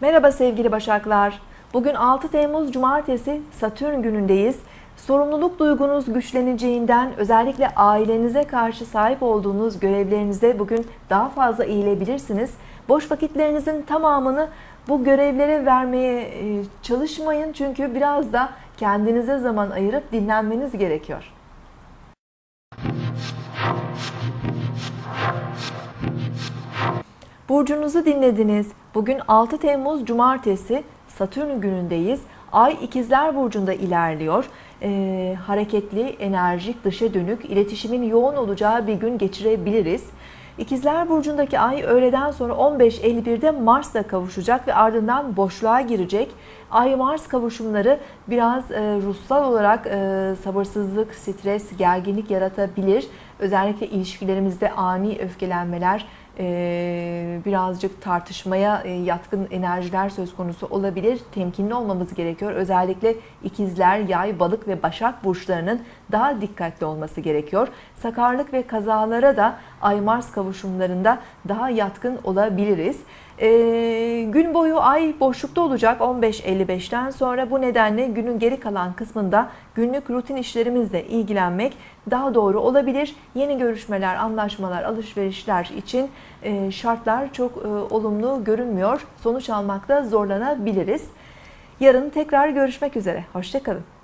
Merhaba sevgili Başaklar. Bugün 6 Temmuz Cumartesi Satürn günündeyiz. Sorumluluk duygunuz güçleneceğinden özellikle ailenize karşı sahip olduğunuz görevlerinize bugün daha fazla eğilebilirsiniz. Boş vakitlerinizin tamamını bu görevlere vermeye e, çalışmayın çünkü biraz da kendinize zaman ayırıp dinlenmeniz gerekiyor. Burcunuzu dinlediniz. Bugün 6 Temmuz Cumartesi Satürn günündeyiz. Ay ikizler burcunda ilerliyor. Ee, hareketli, enerjik, dışa dönük, iletişimin yoğun olacağı bir gün geçirebiliriz. İkizler Burcu'ndaki ay öğleden sonra 15.51'de Mars'la kavuşacak ve ardından boşluğa girecek. Ay-Mars kavuşumları biraz e, ruhsal olarak e, sabırsızlık, stres, gerginlik yaratabilir. Özellikle ilişkilerimizde ani öfkelenmeler, e, birazcık tartışmaya e, yatkın enerjiler söz konusu olabilir. Temkinli olmamız gerekiyor. Özellikle ikizler, yay, balık ve başak burçlarının daha dikkatli olması gerekiyor. Sakarlık ve kazalara da Ay-Mars kavuşumlarında daha yatkın olabiliriz. Ee, gün boyu ay boşlukta olacak 15.55'ten sonra bu nedenle günün geri kalan kısmında günlük rutin işlerimizle ilgilenmek daha doğru olabilir. Yeni görüşmeler, anlaşmalar, alışverişler için e, şartlar çok e, olumlu görünmüyor. Sonuç almakta zorlanabiliriz. Yarın tekrar görüşmek üzere. Hoşçakalın.